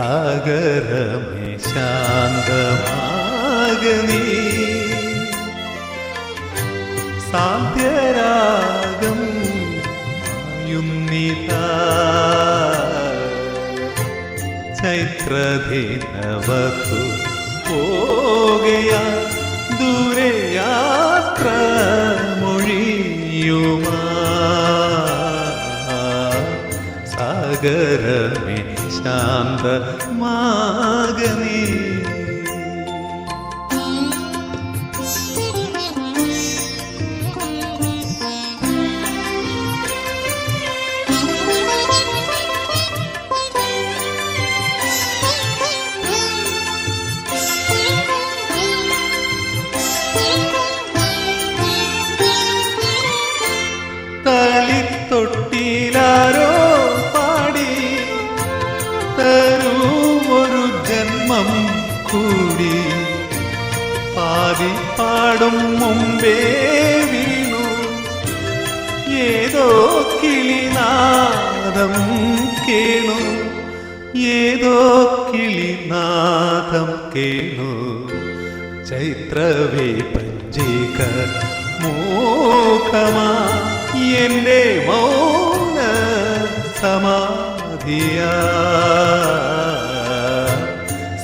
സാഗരമേ ശാന്തമാകനീ സാന്ധ്യരാഗം മായുന്നിതാ ചൈത്രദിനവതു പോകയ ദൂരെ യാത്ര മൊഴിയുമാ. സാഗരമേ ശാന്തമാകനീ കൂടി പാതി പാടും മുമ്പേ വീണു ഏതോ കിളിനാദം കേണു. ഏതോ കിളിനാദം കേണു. ചൈത്രവേ പഞ്ചിക മൂഖമാ എന്റെ മൗന സമാധിയാ.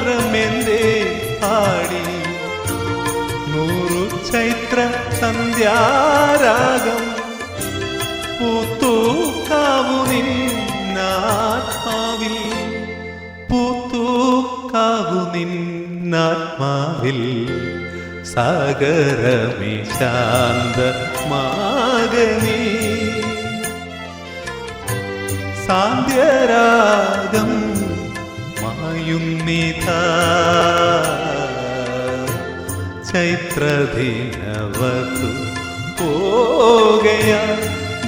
വിഷാദാദ്രമെന്തേ പാടി? നൂറു ചൈത്ര സന്ധ്യാരാഗം പൂത്തൂക്കാവു നിന്നാത്മാവിൽ പൂത്തൂക്കാവു നിന്നാത്മാവിൽ സാഗരമേ ശാന്ത മാഗനീ സാന്ധ്യരാഗം മായുന്നിതാ ചൈത്രദിനവതു പോകയ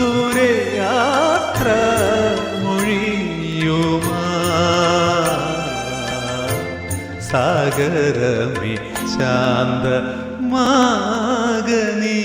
ദൂരയാത്ര മൊഴിയുമാ. സാഗരമേ ശാന്ത മാഗനീ